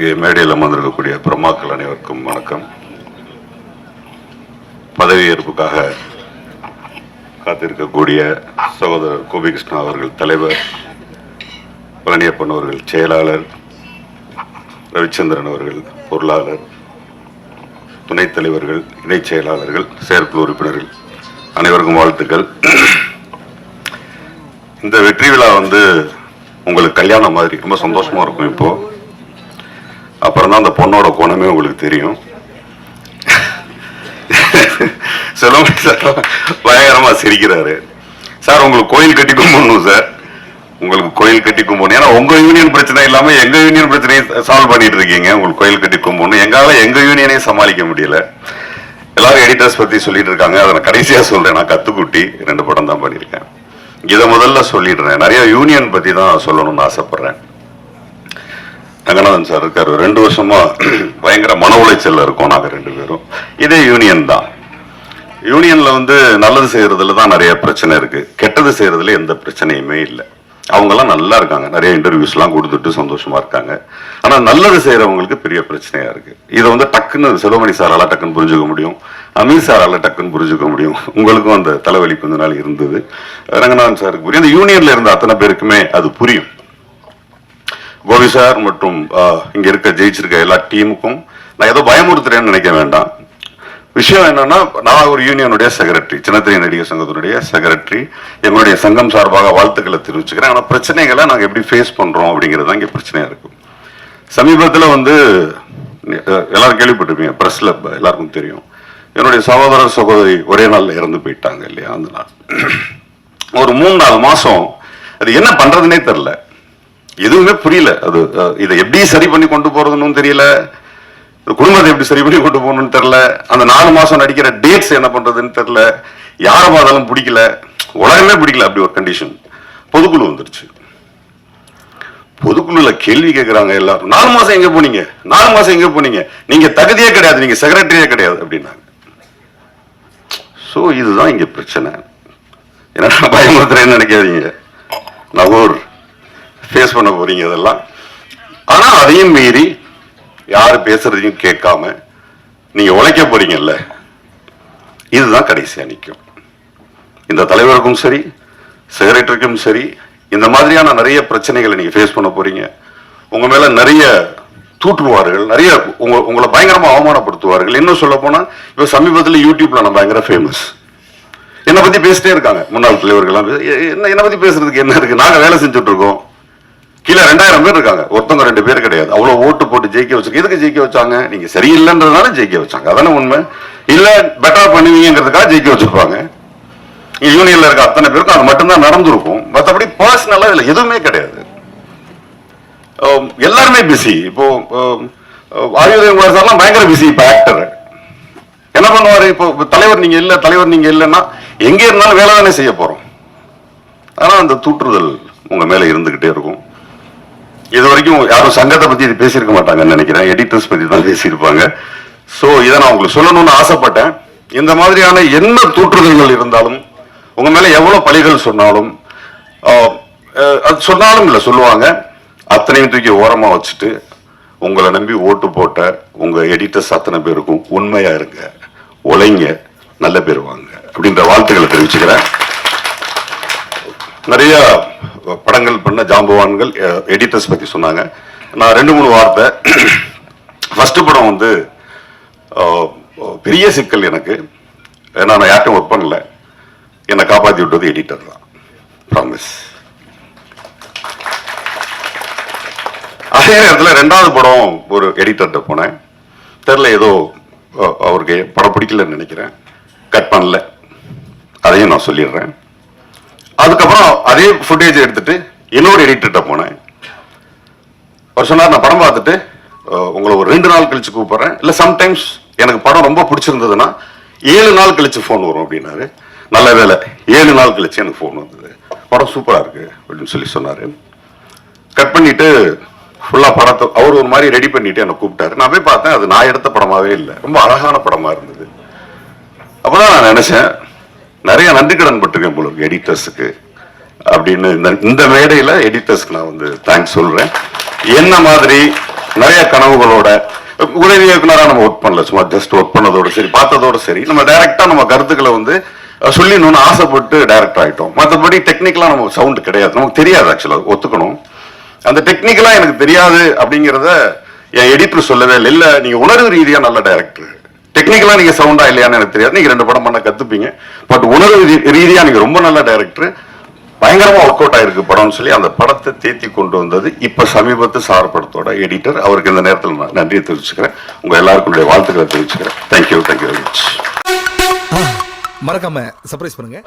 இங்கே மேடையில் அமர்ந்திருக்கக்கூடிய பிரம்மாக்கள் அனைவருக்கும் வணக்கம். பதவியேற்புக்காக காத்திருக்கக்கூடிய சகோதரர் கோபிகிருஷ்ணா அவர்கள் தலைவர் பழனியப்பன் அவர்கள் செயலாளர் ரவிச்சந்திரன் அவர்கள் பொருளாளர் துணைத் தலைவர்கள் இணைச் செயலாளர்கள் செயற்குழு உறுப்பினர்கள் அனைவருக்கும் வாழ்த்துக்கள். இந்த வெற்றி விழா வந்து உங்களுக்கு கல்யாணம் மாதிரி ரொம்ப சந்தோஷமா இருக்கும் இப்போ. அப்புறம் தான் அந்த பொண்ணோட குணமே உங்களுக்கு தெரியும். செல்வமணி சார் பயங்கரமா சிரிக்கிறாரு. சார் உங்களுக்கு கோயில் கட்டி கும்பிடணும் சார். உங்களுக்கு கோயில் கட்டி கும்பிடணும். ஏன்னா உங்க யூனியன் பிரச்சனை இல்லாம எங்க யூனியன் பிரச்சனையை சால்வ் பண்ணிட்டு இருக்கீங்க. உங்களுக்கு கோயில் கட்டி கும்பிடணும். எங்கால எங்க யூனியனையும் சமாளிக்க முடியல. எல்லாரும் எடிட்டர்ஸ் பத்தி சொல்லிட்டு இருக்காங்க. அதை நான் கடைசியா சொல்றேன். நான் கத்துக்குட்டி ரெண்டு படம் தான் பண்ணியிருக்கேன். இதை முதல்ல சொல்லிடுறேன். நிறைய யூனியன் பத்தி தான் சொல்லணும்னு ஆசைப்படுறேன். ரங்கநாதன் சார் இருக்காரு. ரெண்டு வருஷமா பயங்கர மன உளைச்சல்ல இருக்கோம் நாங்கள் ரெண்டு பேரும். இதே யூனியன் தான். யூனியன்ல வந்து நல்லது செய்கிறதுல தான் நிறைய பிரச்சனை இருக்கு. கெட்டது செய்யறதுல எந்த பிரச்சனையுமே இல்லை. அவங்கெல்லாம் நல்லா இருக்காங்க. நிறைய இன்டர்வியூஸ் எல்லாம் கொடுத்துட்டு சந்தோஷமா இருக்காங்க. ஆனா நல்லது செய்யறவங்களுக்கு பெரிய பிரச்சனையா இருக்கு. இதை வந்து டக்குன்னு செல்வமணி சாரால டக்குன்னு புரிஞ்சுக்க முடியும். அமீர் சாரால டக்குன்னு புரிஞ்சுக்க முடியும். உங்களுக்கும் அந்த தலைவலி கொஞ்ச நாள் இருந்தது. ரங்கநாதன் சாருக்கு புரியும். அந்த யூனியன்ல இருந்த அத்தனை பேருக்குமே அது புரியும். கோபி சார் மற்றும் இங்கே இங்க இருக்க ஜெயிச்சிருக்க எல்லா டீமுக்கும் நான் ஏதோ பயமுறுத்துறேன்னு நினைக்க வேண்டாம். விஷயம் என்னன்னா நான் ஒரு யூனியனுடைய செக்ரட்டரி சின்னத்திரை நடிகர் சங்கத்தினுடைய செக்ரட்டரி எங்களுடைய சங்கம் சார்பாக வாழ்த்துக்களை தெரிவிச்சுக்கிறேன். ஆனால் பிரச்சனைகளை நாங்கள் எப்படி ஃபேஸ் பண்ணுறோம் அப்படிங்கிறது தான் இங்கே பிரச்சனையாக இருக்கும் சமீபத்தில் வந்து எல்லாரும் கேள்விப்பட்டிருப்பீங்க பிரஸ்ல எல்லாருக்கும் தெரியும். என்னுடைய சகோதரர் சகோதரி ஒரே நாளில் இறந்து போயிட்டாங்க இல்லையா அந்த நாள். ஒரு மூணு நாலு மாதம் அது என்ன பண்ணுறதுனே தெரில எதுவுமே புரியல. அது இதை எப்படி சரி பண்ணி கொண்டு போறதுன்னு தெரியல. குடும்பத்தை எப்படி சரி பண்ணி கொண்டு போகணும்னு தெரியல. அந்த நாலு மாசம் நடிக்கிற டேட்ஸ் என்ன பண்றதுன்னு தெரியல. யாரை பார்த்தாலும் பிடிக்கல. உலகமே பிடிக்கல அப்படி ஒரு கண்டிஷன் பொதுக்குழு வந்துருச்சு. பொதுக்குழுல கேள்வி கேட்கறாங்க எல்லாரும். நாலு மாசம் எங்க போனீங்க? நாலு மாசம் எங்க போனீங்க? நீங்க தகுதியே கிடையாது. நீங்க செக்ரட்டரியே கிடையாது அப்படின்னாங்க. சோ இதுதான் இங்க பிரச்சனை. ஏன்னா நான் பயமுறுத்துறேன்னு நினைக்காதீங்க. நான் ஒரு ஃபேஸ் பண்ண போறீங்க இதெல்லாம். ஆனா அதையும் மீறி யார் பேசுறதையும் கேட்காம நீங்க உழைக்க போறீங்கல்ல. இதுதான் கடைசியா நிற்கும் இந்த தலைவருக்கும் சரி செக்ரட்டரிக்கும் சரி இந்த மாதிரியான நிறைய பிரச்சனைகளை நீங்க ஃபேஸ் பண்ண போறீங்க. உங்க மேல நிறைய தூற்றுவார்கள் நிறைய உங்க உங்களை பயங்கரமா அவமானப்படுத்துவார்கள். இன்னும் சொல்ல போனா இப்ப சமீபத்தில் யூடியூப்ல நான் பயங்கர ஃபேமஸ் என்னை பத்தி பேசிட்டே இருக்காங்க. முன்னாள் தலைவர்கள்லாம். என்ன என்னை பத்தி பேசுறதுக்கு என்ன இருக்கு? நாங்க வேலை செஞ்சுட்டு இருக்கோம். கீழே ரெண்டாயிரம் பேர் இருக்காங்க. ஒருத்தவங்க ரெண்டு பேர் கிடையாது. அவ்வளவு ஓட்டு போட்டு ஜெயிக்க வச்சாங்க எதுக்கு ஜெயிக்க வச்சாங்க? நீங்க சரியில்லைன்றதுனால ஜெயிக்க வச்சாங்க. அதானே உண்மை? இல்ல பெட்டரா பண்ணுவீங்கிறதுக்காக ஜெயிக்க வச்சிருப்பாங்க. யூனியன்ல இருக்க அத்தனை பேருக்கும் அது மட்டும்தான் நடந்திருக்கும். மற்றபடி பர்சனலா இதுல எதுவுமே கிடையாது. எல்லாருமே பிஸி இப்போ ஆயுதம் சார்லாம் பயங்கர பிஸி இப்போ ஆக்டர் என்ன பண்ணுவாரு? இப்போ தலைவர் நீங்க இல்ல தலைவர் நீங்க இல்லைன்னா எங்க இருந்தாலும் வேலை தானே செய்ய போறோம். ஆனா அந்த தூற்றுதல் உங்க மேல இருந்துகிட்டே இருக்கும். இது வரைக்கும் யாரும் சங்கத்தை பத்தி இது பேசியிருக்க மாட்டாங்கன்னு நினைக்கிறேன். எடிட்டர்ஸ் பத்தி தான் பேசியிருப்பாங்க. ஸோ இதை நான் உங்களுக்கு சொல்லணும்னு ஆசைப்பட்டேன். இந்த மாதிரியான என்ன தூற்றுதல்கள் இருந்தாலும் உங்க மேல எவ்வளவு பழிகள் சொன்னாலும் அது சொன்னாலும் இல்லை சொல்லுவாங்க. அத்தனையும் தூக்கி ஓரமா வச்சுட்டு உங்களை நம்பி ஓட்டு போட்ட உங்க எடிட்டர்ஸ் அத்தனை பேருக்கும் உண்மையா இருங்க. உழைங்க நல்ல பேர் வாங்க. அப்படின்ற வாழ்த்துக்களை தெரிவிச்சுக்கிறேன். நிறைய படங்கள் பண்ண ஜாம்பவான்கள் எடிட்டர்ஸ் பற்றி சொன்னாங்க. நான் ரெண்டு மூணு வார்த்தை. ஃபஸ்ட்டு படம் வந்து பெரிய சிக்கல் எனக்கு. ஏன்னா நான் யார்ட்டும் ஒர்க் பண்ணல. என்னை காப்பாற்றி விட்டது எடிட்டர் தான். ப்ராமிஸ் அதே நேரத்தில் ரெண்டாவது படம் ஒரு எடிட்டர்கிட்ட போனேன். தெரில ஏதோ அவருக்கு படம் பிடிக்கலன்னு நினைக்கிறேன். கட் பண்ணல. அதையும் நான் சொல்லிடுறேன். அதுக்கப்புறம் அதே ஃபுட்டேஜ் எடுத்துட்டு இன்னொரு எடிட்டர்கிட்ட போனேன். அவர் சொன்னார் நான் படம் பார்த்துட்டு உங்களை ஒரு ரெண்டு நாள் கழிச்சு கூப்பிட்றேன். இல்லை சம்டைம்ஸ் எனக்கு படம் ரொம்ப பிடிச்சிருந்ததுன்னா ஏழு நாள் கழிச்சு ஃபோன் வரும் அப்படின்னாரு. நல்ல வேலை ஏழு நாள் கழிச்சு எனக்கு ஃபோன் வந்தது. படம் சூப்பராக இருக்கு அப்படின்னு சொல்லி சொன்னார். கட் பண்ணிட்டு ஃபுல்லாக படத்தை அவர் ஒரு மாதிரி ரெடி பண்ணிட்டு என்னை கூப்பிட்டாரு. நான் போய் பார்த்தேன் அது நான் எடுத்த படமாவே இல்லை. ரொம்ப அழகான படமாக இருந்தது. அப்பதான் நான் நினச்சேன் நிறைய நன்றி கடன் பட்டிருக்கேன் போல எடிட்டர்ஸுக்கு அப்படின்னு இந்த இந்த எடிட்டர்ஸ்க்கு நான் வந்து தேங்க்ஸ் சொல்கிறேன் என்ன மாதிரி நிறைய கனவுகளோட உதவி இயக்குனராக நம்ம ஒர்க் பண்ணல சும்மா ஜஸ்ட் ஒர்க் பண்ணதோட சரி பார்த்ததோட சரி நம்ம டைரெக்டாக நம்ம கருத்துக்களை வந்து சொல்லிடணும்னு ஆசைப்பட்டு டைரக்ட் ஆகிட்டோம் மற்றபடி டெக்னிக்கலாக நம்ம சவுண்டு கிடையாது. நமக்கு தெரியாது ஆக்சுவலாக ஒத்துக்கணும். அந்த டெக்னிக்கலாக எனக்கு தெரியாது அப்படிங்கிறத என் எடிட்டர் சொல்லவே இல்லை. இல்லை நீங்கள் உணர்வு ரீதியாக நல்ல டைரக்டர் டெக்னிக்கலா நீங்க சவுண்டா இல்லையான்னு எனக்கு தெரியாது. நீங்க ரெண்டு படம் பண்ண கத்துப்பீங்க. பட் உணர்வு ரீதியா நீங்க ரொம்ப நல்ல டைரக்டர் பயங்கரமா ஒர்க் அவுட் ஆயிருக்கு படம்னு சொல்லி அந்த படத்தை தேத்தி கொண்டு வந்தது இப்ப சமீபத்து சார் படத்தோட எடிட்டர் அவருக்கு இந்த நேரத்தில் நான் நன்றியை தெரிவிச்சுக்கிறேன். உங்க எல்லாருக்குடைய வாழ்த்துக்களை தெரிவிச்சுக்கிறேன். Thank you thank you very much மறக்காம சர்ப்ரைஸ் பண்ணுங்க.